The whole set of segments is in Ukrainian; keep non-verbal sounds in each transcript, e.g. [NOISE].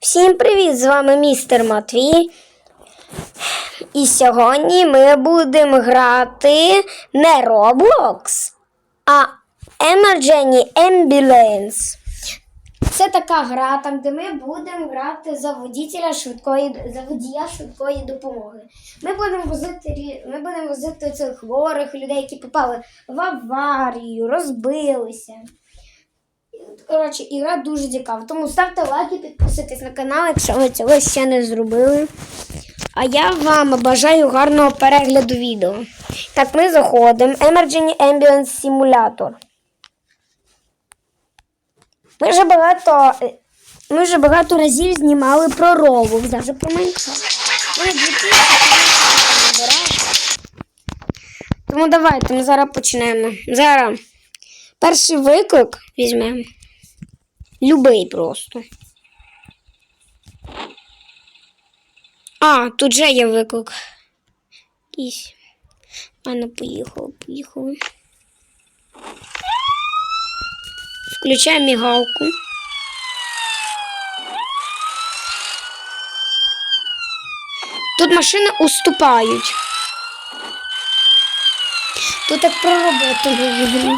Всім привіт! З вами містер Матвій. І сьогодні ми будемо грати не Roblox, а Emergency Ambulance. Це така гра, там, де ми будемо грати за водителя швидкої за водія швидкої допомоги. Ми будемо возити ми будемо возити цих хворих людей, які попали в аварію, розбилися. Коротше, ігра дуже цікава. Тому ставте лайки, підписуйтесь на канал, якщо ви цього ще не зробили. А я вам бажаю гарного перегляду відео. Так, ми заходимо. Emergency Ambulance Simulator. Ми вже багато. Ми вже багато разів знімали про Roblox, навіть про 2000. Тому давайте ми зараз почнемо. Зараз перший виклик візьмемо. Любий просто. А, тут же є виклик. Якийсь. Ладно, поїхали, поїхали. Включаємо мігалку. Тут машини уступають. Тут як про роботу в ігрі.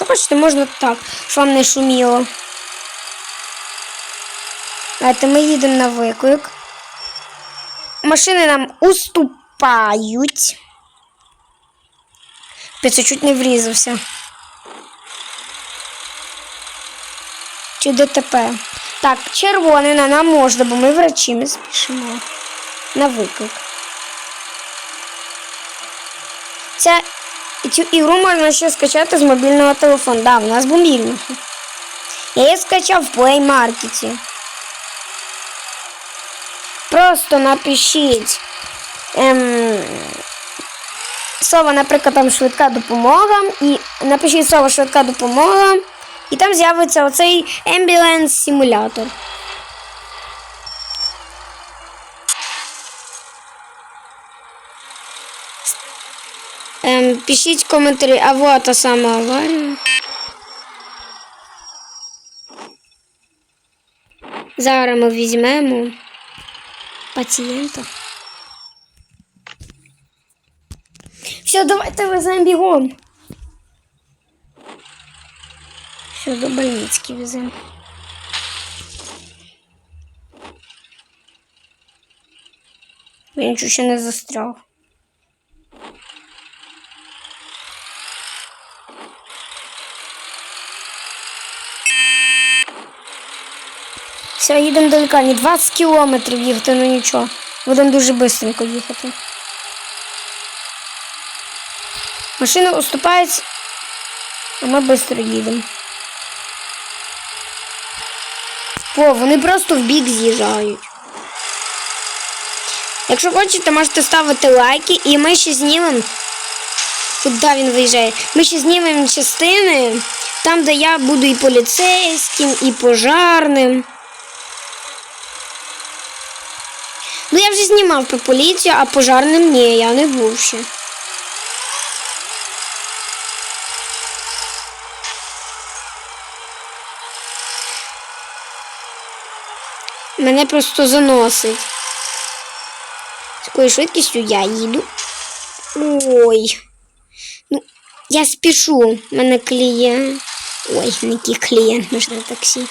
Якщо хочете, можна так, щоб вам не шуміло. Давайте ми їдемо на виклик. Машини нам уступають. Піце чуть не врізався. Чи ДТП? Так, червоний на нам можна, бо ми врачі, ми спішимо. На виклик. Це цю ігру можна ще скачати з мобільного телефону. Да, в нас мобільний. Я її скачав в Play Market. Просто напишіть. Ем, слово, наприклад, там швидка допомога. І напишіть слово швидка допомога. І там з'явиться оцей Ambulance симулятор. Ем, пишіть коментарі, а вот та сама аварія. Зараз ми візьмемо пацієнта. Все, давайте веземо бігом. Все, до больницки веземо. Він ще не застряв. Все, їдемо до лікарні. 20 кілометрів їхати, ну нічого. Будемо дуже швидко їхати. Машина уступають, а ми швидко їдемо. О, вони просто в бік з'їжджають. Якщо хочете, можете ставити лайки, і ми ще знімемо. Куди він виїжджає? Ми ще знімемо частини, там, де я буду і поліцейським, і пожарним. Ну, я вже знімав про поліцію, а пожарним ні, я не був ще. Мене просто заносить. З такою швидкістю я їду. Ой. Ну, я спішу. Мене клієнт. Ой, який клієнт, ми ж на таксі.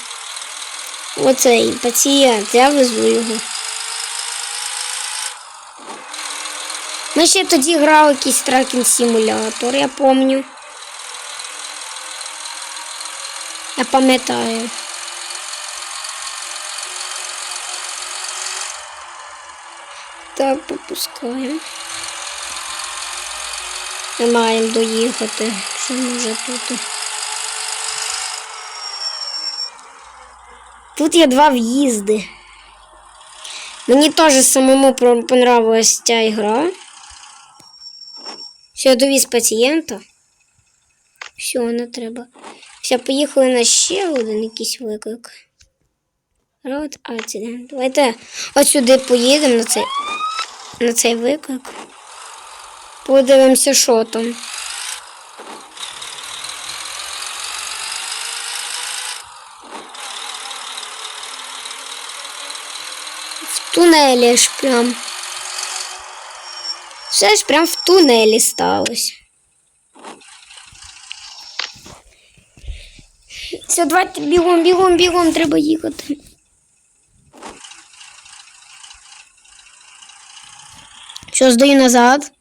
Оцей пацієнт, я везу його. Ми ще тоді грали якийсь трекінг симулятор, я пам'ятаю. Я пам'ятаю. Так, попускаємо. Ми маємо доїхати, що ми вже тут. Тут є два в'їзди. Мені теж самому понравилась ця ігра. Все, довіз пацієнта. Все, не треба. Все, поїхали на ще один якийсь виклик. Road accident. Давайте от сюди поїдемо на цей, на цей виклик. Подивимося, що там. В тунелі ж прям. Все ж прям в тунелі сталося. Все, давайте бігом, бігом, бігом, треба їхати. Що, здаю назад.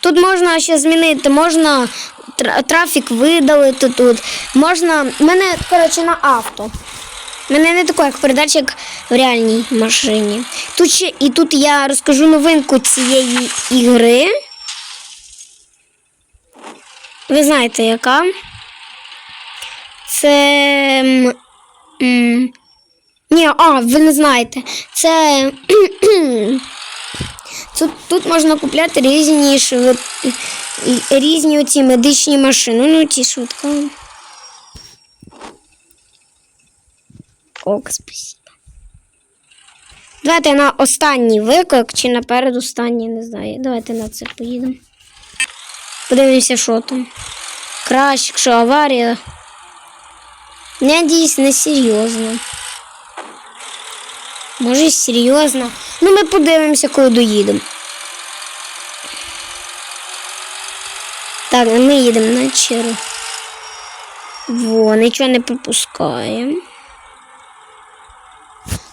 Тут можна ще змінити, можна трафік видалити тут. Можна. У мене, коротше, на авто. Мене не таке, як передача, як в реальній машині. Тут ще і тут я розкажу новинку цієї ігри. Ви знаєте, яка? Це. Ні, а, ви не знаєте. Це. [CLEARS THROAT] Тут, тут можна купляти різні швид... різні оці медичні машини. Ну, ті швидко. Ок, спасибо. Давайте на останній виклик чи на передостанній, не знаю. Давайте на це поїдемо. Подивимося, що там. Краще, якщо аварія. Надіюсь, не серйозно. Може, серйозно. Ну, ми подивимося, коли доїдемо. Так, ми їдемо на чергу. Во, нічого не пропускаємо.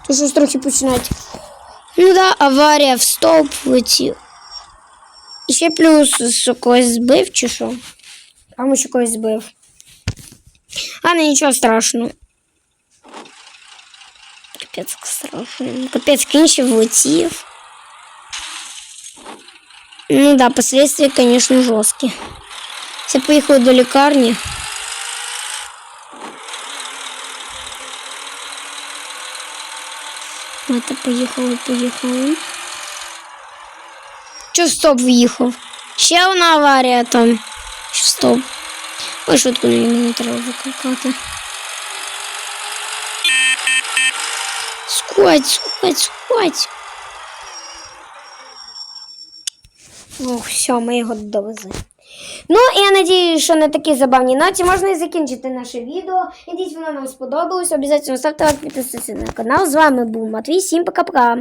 То щось трохи починають. Ну да, аварія в стовп летів. І ще плюс, що когось збив чи що? А ми ще когось збив. А не нічого страшного. Капець як страшно. Капець кінче влетів. Ну да, последствия, конечно, жорсткі. Все поїхали до лікарні. Это поїхали, поїхали. В стоп в'їхав? Ще одна аварія там. Що стоп? Ой, швидко не треба викликати. Скоть, скоть, скоть. Ох, все, ми його довезли. Ну, я надію, що на такій забавній ноті можна і закінчити наше відео. Надіюсь, воно вам сподобалось. Обов'язково ставте лайк, підписуйтесь на канал. З вами був Матвій. Всім пока-пока.